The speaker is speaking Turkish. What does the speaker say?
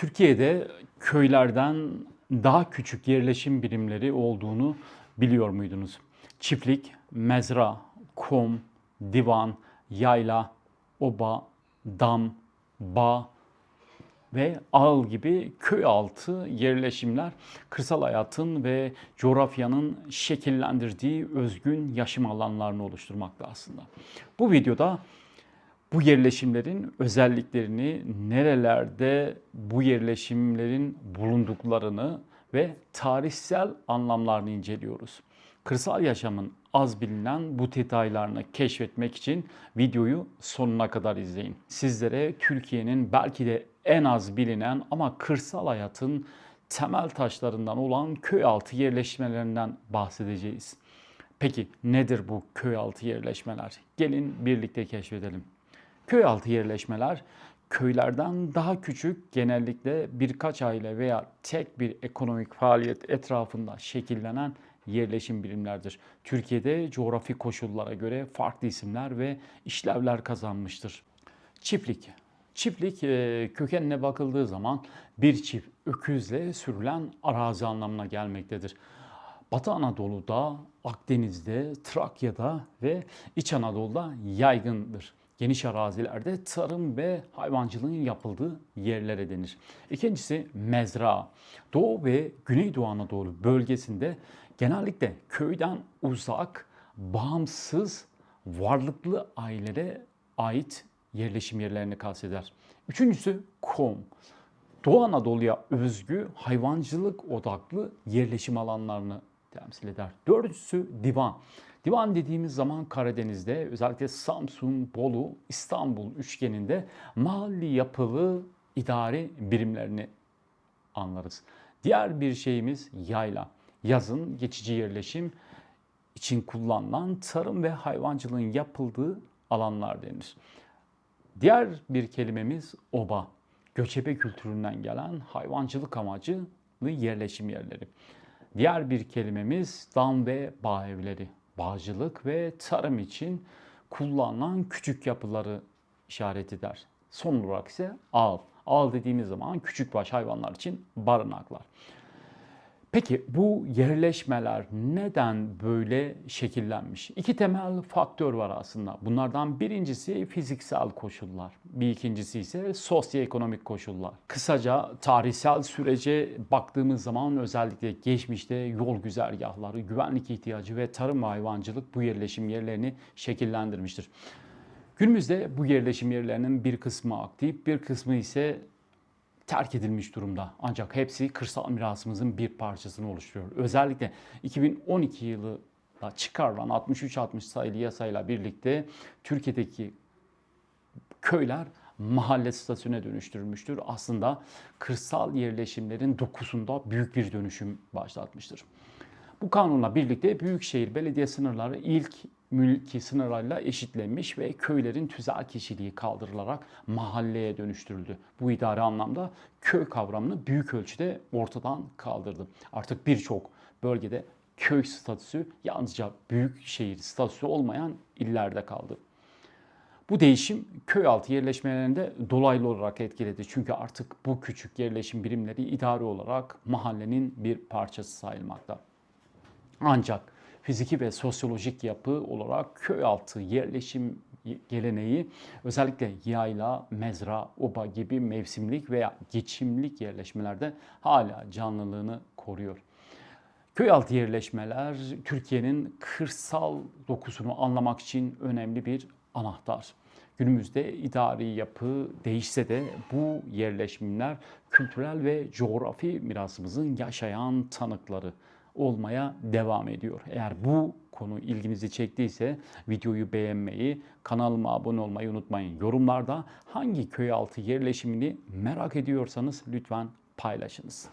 Türkiye'de köylerden daha küçük yerleşim birimleri olduğunu biliyor muydunuz? Çiftlik, mezra, kum, divan, yayla, oba, dam, bağ ve ağıl gibi köy altı yerleşimler kırsal hayatın ve coğrafyanın şekillendirdiği özgün yaşam alanlarını oluşturmakta aslında. Bu videoda bu yerleşimlerin özelliklerini, nerelerde bu yerleşimlerin bulunduklarını ve tarihsel anlamlarını inceliyoruz. Kırsal yaşamın az bilinen bu detaylarını keşfetmek için videoyu sonuna kadar izleyin. Sizlere Türkiye'nin belki de en az bilinen ama kırsal hayatın temel taşlarından olan köy altı yerleşmelerinden bahsedeceğiz. Peki nedir bu köy altı yerleşmeler? Gelin birlikte keşfedelim. Köy altı yerleşmeler köylerden daha küçük genellikle birkaç aile veya tek bir ekonomik faaliyet etrafında şekillenen yerleşim birimlerdir. Türkiye'de coğrafi koşullara göre farklı isimler ve işlevler kazanmıştır. Çiftlik. Çiftlik e, kökenine bakıldığı zaman bir çift öküzle sürülen arazi anlamına gelmektedir. Batı Anadolu'da, Akdeniz'de, Trakya'da ve İç Anadolu'da yaygındır. Geniş arazilerde tarım ve hayvancılığın yapıldığı yerlere denir. İkincisi mezra. Doğu ve Güneydoğu Anadolu bölgesinde genellikle köyden uzak, bağımsız, varlıklı ailelere ait yerleşim yerlerini kasteder. Üçüncüsü kom. Doğu Anadolu'ya özgü hayvancılık odaklı yerleşim alanlarını temsil eder. Dördüncüsü divan. Divan dediğimiz zaman Karadeniz'de özellikle Samsun, Bolu, İstanbul üçgeninde mahalli yapılı idari birimlerini anlarız. Diğer bir şeyimiz yayla. Yazın geçici yerleşim için kullanılan tarım ve hayvancılığın yapıldığı alanlar denir. Diğer bir kelimemiz oba. Göçebe kültüründen gelen hayvancılık amacılı yerleşim yerleri. Diğer bir kelimemiz dam ve bağ evleri. Bağcılık ve tarım için kullanılan küçük yapıları işaret eder. Son olarak ise ağıl. Ağıl dediğimiz zaman küçükbaş hayvanlar için barınaklar. Peki bu yerleşmeler neden böyle şekillenmiş? İki temel faktör var aslında. Bunlardan birincisi fiziksel koşullar. Bir ikincisi ise sosyoekonomik koşullar. Kısaca tarihsel sürece baktığımız zaman özellikle geçmişte yol güzergahları, güvenlik ihtiyacı ve tarım ve hayvancılık bu yerleşim yerlerini şekillendirmiştir. Günümüzde bu yerleşim yerlerinin bir kısmı aktif, bir kısmı ise terk edilmiş durumda. Ancak hepsi kırsal mirasımızın bir parçasını oluşturuyor. Özellikle 2012 yılında çıkarılan 63-60 sayılı yasayla birlikte Türkiye'deki köyler mahalle statüsüne dönüştürülmüştür. Aslında kırsal yerleşimlerin dokusunda büyük bir dönüşüm başlatmıştır. Bu kanunla birlikte Büyükşehir Belediye sınırları ilk mülki sınırlarla eşitlenmiş ve köylerin tüzel kişiliği kaldırılarak mahalleye dönüştürüldü. Bu idari anlamda köy kavramını büyük ölçüde ortadan kaldırdı. Artık birçok bölgede köy statüsü yalnızca büyük şehir statüsü olmayan illerde kaldı. Bu değişim köy altı yerleşmelerinde dolaylı olarak etkiledi. Çünkü artık bu küçük yerleşim birimleri idari olarak mahallenin bir parçası sayılmakta. Ancak fiziki ve sosyolojik yapı olarak köy altı yerleşim geleneği özellikle yayla, mezra, oba gibi mevsimlik veya geçimlik yerleşmelerde hala canlılığını koruyor. Köy altı yerleşmeler Türkiye'nin kırsal dokusunu anlamak için önemli bir anahtar. Günümüzde idari yapı değişse de bu yerleşimler kültürel ve coğrafi mirasımızın yaşayan tanıkları olmaya devam ediyor. Eğer bu konu ilginizi çektiyse videoyu beğenmeyi, kanalıma abone olmayı unutmayın. Yorumlarda hangi köy altı yerleşimini merak ediyorsanız lütfen paylaşınız.